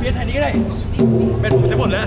เปลี่ยนอันนี้ก็ได้เป็นผมจะหมดแล้ว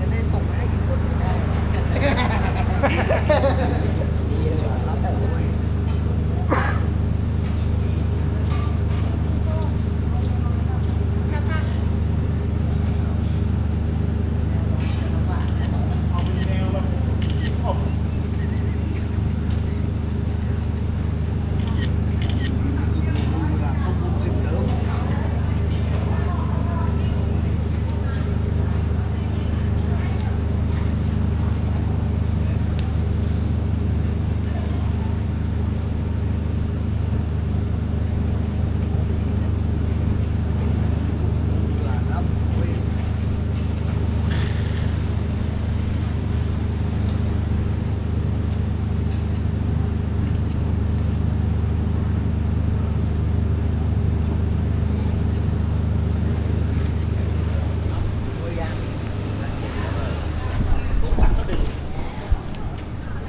จะได้ส่งมาให้อีกคนหนึ่งได้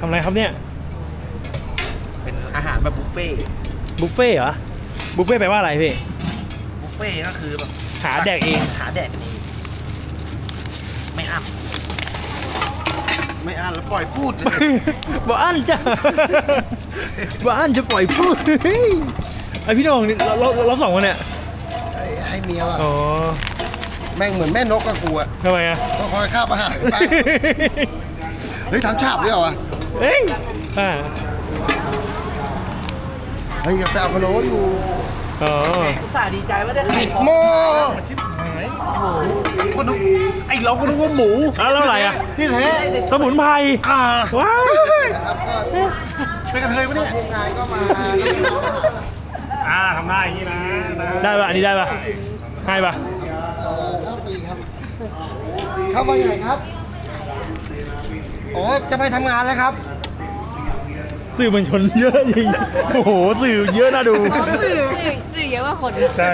ทำอะไร ครับเนี่ย เป็นอาหารแบบบุฟเฟ่ต์บุฟเฟ่ต์เหรอ บุฟเฟ่ต์แปลว่าอะไรพี่ บุฟเฟ่ต์ก็คือแบบหาแดกเอง หาแดกเองไม่อั้นไม่อั้นแล้วปล่อยพูดเลยบ่อันจ้ะบ่อันจะปล่อยพูดเฮ้ยไอพี่โหน้องนี่เราเราเราสองคนเนี่ยให้ให้เมียว่ะอ๋อแม่งเหมือนแม่นกกับกูอะทำไมอะต้องคอยข้าบอาหารไปเฮ้ยทำฉาบด้วยเหรอวะ เฮ้ยอ่าเฮ้ยกับไปเอาพะโล้อยู่อ๋ออุตส่าห์ดีใจว่าได้ไข่โม่ชิบหายคนไอเราก็นึกว่าหมูอะแล้วอะไรอะ ที่แท้สมุนไพรอ่าว้ายเป็นกระเทยปะเนี่ยทีมงานก็มาอ่าทำได้อย่างนี้นะนะได้ป่ะ อันนี้ได้ป่ะให้ป่ะโชคดีครับเข้ามาไหนครับ โอ้จะไปทำงานแล้วครับ สื่อมวลชนเยอะจริง โอ้โห สื่อเยอะน่าดู สื่อสื่อสื่อเยอะกว่าคนอะใช่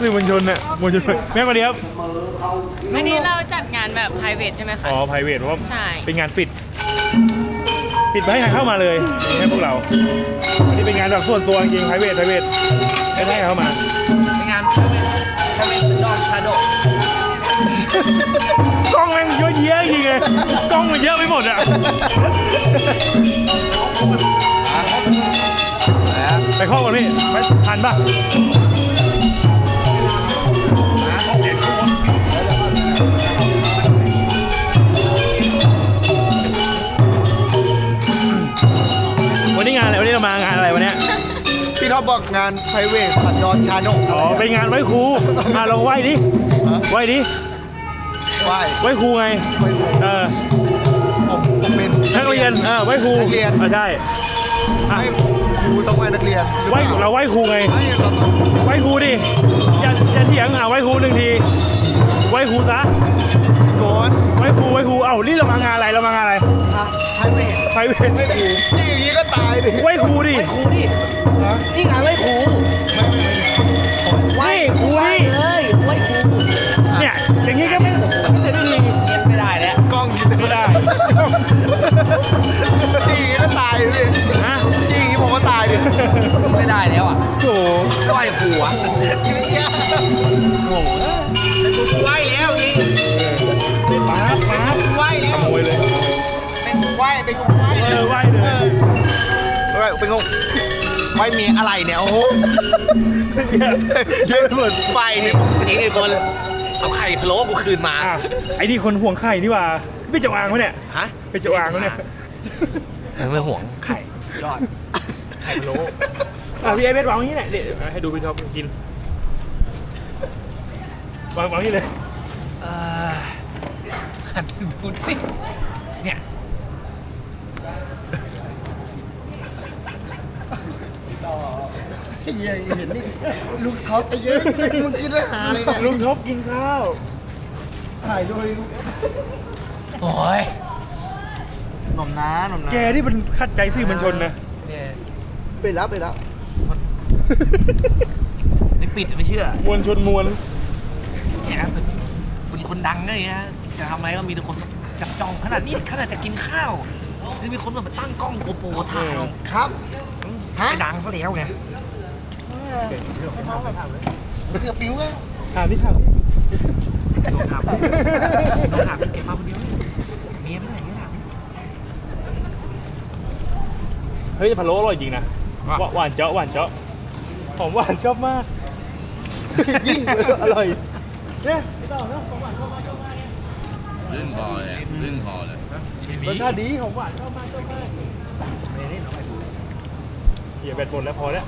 สื่อมวลชนเนี่ยมวลชนแม่มาดีครับ อันนี้เราจัดงานแบบ private ใช่ไหมคะ อ๋อ private เพราะว่าใช่ เป็นงานปิด ปิดไม่ให้ใครเข้ามาเลยไม่ให้พวกเรา อันนี้เป็นงานแบบส่วนตัวจริง private private ไม่ให้ใครเข้ามางาน private private dog shadow ก กล้องแม่งเยอะแยะจริงเลยกล้องมันเยอะไปหมดอะไปข้อก่อนพี่ไปทันป่ะ บอกงาน private สันดอนชาดกอ๋อเป็นงานไหว้ครูอะลองไหว้ดิไหว้ดิไหว้ไหว้ครูไงไหว้ครูเออผมผมเป็นนักเรียนเออไหว้ครูนักเรียนอะใช่อะไม่ครูต้องไหว้นักเรียนรือไหว้ปล่เราไหว้ครูไง ไม่เราต้องไหว้ครูดิอย่าอย่าเถียงอะไหว้ครูหนึ่งทีไหว้ครูซะโกนไหว้ครูไหว้ครูเอ้านี่เรามางานอะไรเรามางานอะไร อะ private ไปเวรนี่อย่างนี้ก็ตายดิไหว้ครูดิครูดิฮะนี่งานไหว้ครูไหว้ครูดิเลยไหว้ครูเนี่ยอย่างนี้ก็ไม่จะได้ดีเงียบไม่ได้แล้วกล้องยินไม่ได้จริงอย่างนี้ก็ตายดิฮะจริงอย่างนี้ผมก็ตายดิไม่ได้แล้วอะโอ้โหไหว้ครูอะเยอะงงๆกูไหว้แล้วนี่ ไหว้เมียอะไรเนี่ย โอ้โหเยอะหมดไฟเนี่ยนี่ไอ้คนเอาไข่พะโล้กูคืนมา อะไอ้นี่คนห่วงไข่นี่หว่าไม่จงอางวะเนี่ยฮะไปเจงอางวะเนี่ยเออไม่ห่วงไข่ยอด ไข่พะโล้อะพี่ไอเบสวางอย่างนี้แหละเดี๋ยวให้ดูพี่ท็อปกินวางวางนี่เลย เออหันดูสิเนี่ย ไอ้เหี้ยเห็นนี่ลูกท็อปไอ้เหี้ยมึงกินแล้วหาเลยเนี่ยลุงท็อปกินข้าวถ่ายโดยลูกโอ้ยหน่อมน้าหน่อมน้าแกที่มันขัดใจสื่อมวลชนนะเนี่ยไปรับไปรับนี่ปิดไม่เชื่อมวลชนมวลเนี่ยเป็นเป็นคนดังไงฮะจะทำอะไรก็มีแต่คนจับจ้องขนาดนี้ขนาดจะกินข้าวยังมีคนแบบมาตั้งกล้องโกโปรถ่ายครับฮะไปดังเขาแล้วไง เสือปิ้วไงถามนี่ถามนี่โดนถามโดนถามเก็บมาคนเดียวเมียไม่ได้เมียถามเฮ้ยพะโล้อร่อยจริงนะหวานเจาะหวานเจาะหอมหวานชอบมาก ยิ่งอร่อยเนี่ยไม่ต้องนะของหวานชอบมากชอบมากเนี่ยลื่นคอเลยลื่นคอเลยรสชาติดีของหวานชอบมากชอบมากเฮียแบตหมดแล้วพอแล้ว